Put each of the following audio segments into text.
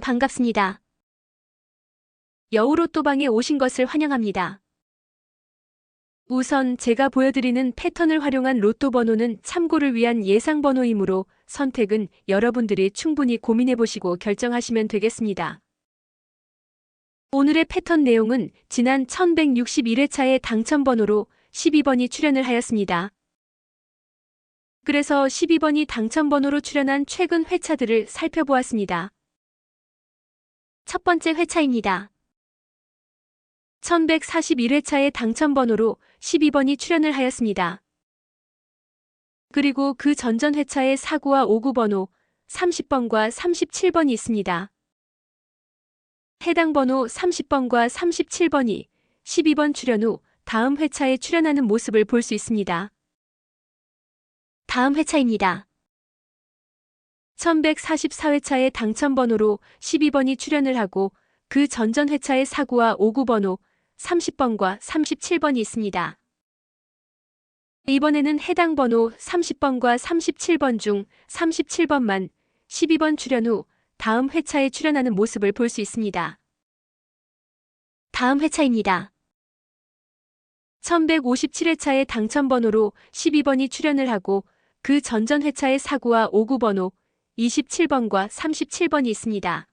반갑습니다. 여우로또방에 오신 것을 환영합니다. 우선 제가 보여드리는 패턴을 활용한 로또 번호는 참고를 위한 예상 번호이므로 선택은 여러분들이 충분히 고민해 보시고 결정하시면 되겠습니다. 오늘의 패턴 내용은 지난 1161회차의 당첨 번호로 12번이 출연을 하였습니다. 그래서 12번이 당첨 번호로 출연한 최근 회차들을 살펴보았습니다. 첫 번째 회차입니다. 1141회차의 당첨 번호로 12번이 출연을 하였습니다. 그리고 그 전전 회차의 49와 59 번호 30번과 37번이 있습니다. 해당 번호 30번과 37번이 12번 출연 후 다음 회차에 출연하는 모습을 볼 수 있습니다. 다음 회차입니다. 1144회차의 당첨 번호로 12번이 출연을 하고 그 전전 회차의 49와 59 번호 30번과 37번이 있습니다. 이번에는 해당 번호 30번과 37번 중 37번만 12번 출연 후 다음 회차에 출연하는 모습을 볼 수 있습니다. 다음 회차입니다. 1157회차의 당첨 번호로 12번이 출연을 하고 그 전전 회차의 49와 59 번호 27번과 37번이 있습니다.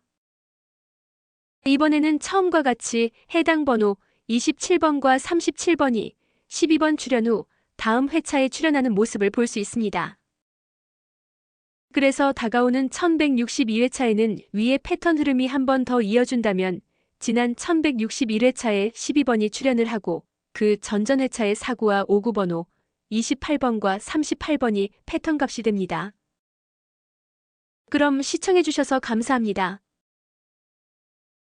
이번에는 처음과 같이 해당 번호 27번과 37번이 12번 출연 후 다음 회차에 출연하는 모습을 볼 수 있습니다. 그래서 다가오는 1162회차에는 위의 패턴 흐름이 한 번 더 이어준다면 지난 1161회차에 12번이 출연을 하고 그 전전 회차의 49와 59 번호 28번과 38번이 패턴 값이 됩니다. 그럼 시청해주셔서 감사합니다.